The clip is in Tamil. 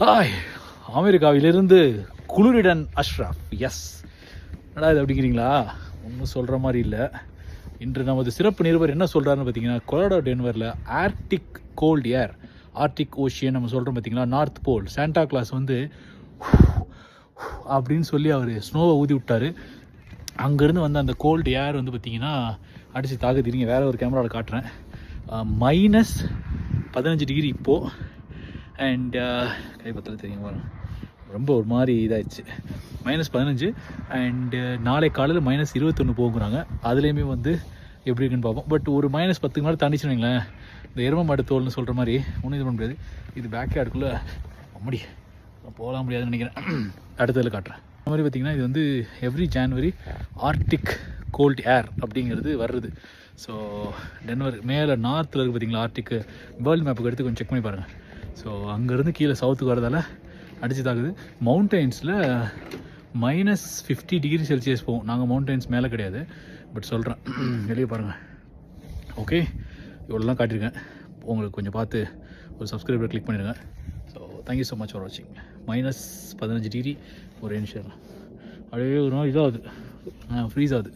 ஹாய் அமெரிக்காவிலிருந்து குளிரிடன் அஷ்ரஃப் எஸ் என்னடா இது அப்படிங்கிறீங்களா? ஒன்றும் சொல்கிற மாதிரி இல்லை. இன்று நமது சிறப்பு நிருபர் என்ன சொல்கிறாருன்னு பார்த்தீங்கன்னா Colorado டென்வரில் arctic cold air arctic ocean நம்ம சொல்கிறோம் பார்த்தீங்களா நார்த் போல். சாண்டா கிளாஸ் வந்து அப்படின்னு சொல்லி அவர் ஸ்னோவை ஊதி விட்டாரு. அங்கேருந்து வந்த அந்த கோல்டு ஏர் வந்து பார்த்தீங்கன்னா அடித்து தாக்குது. வேறு ஒரு கேமராவில் காட்டுறேன். மைனஸ் பதினஞ்சு டிகிரி இப்போது அண்ட் uh, கைப்பத்தில் தெரியும் வரும். ரொம்ப ஒரு மாதிரி இதாகிடுச்சு மைனஸ் பதினஞ்சு அண்டு uh, நாளை காலையில் மைனஸ் இருபத்தொன்று போகுறாங்க. அதுலேயுமே வந்து எப்படி இருக்குன்னு பார்ப்போம். பட் ஒரு மைனஸ் பத்துக்கு மேலே தாண்டிச்சுன்னு வைங்களேன். இந்த எரும மாடு தோல்னு சொல்கிற மாதிரி ஒன்றும் இது பண்ண முடியாது. இது பேக் யார்டுக்குள்ளே அம்மடி போகலாம் முடியாதுன்னு நினைக்கிறேன். அடுத்ததில் காட்டுறேன். அது மாதிரி பார்த்தீங்கன்னா இது வந்து every January arctic cold air அப்படிங்கிறது வருது ஸோ டென்வர் மேலே நார்த்தில் இருக்குது பார்த்தீங்களா ஆர்டிக் வேர்ல்டு மேப்புக்கு எடுத்து கொஞ்சம் செக் பண்ணி பாருங்கள் ஸோ அங்கேருந்து கீழே சவுத்துக்கு வரதால் அடித்து தாக்குது. மவுண்டெயின்ஸில் மைனஸ் ஃபிஃப்டி டிகிரி செல்சியஸ் போகும். நாங்கள் மவுண்டெயின்ஸ் மேலே கிடையாது. பட் சொல்கிறேன் வெளியே பாருங்கள் ஓகே இவ்வளோலாம் காட்டியிருக்கேன். உங்களுக்கு கொஞ்சம் பார்த்து ஒரு சப்ஸ்கிரைபர் கிளிக் பண்ணிடுங்க. So thank you so much for வாட்சிங் மைனஸ் பதினஞ்சு டிகிரி ஒரு நிமிஷம் அப்படியே ஒரு நாள் இதாகுது. ஃப்ரீஸ் ஆகுது.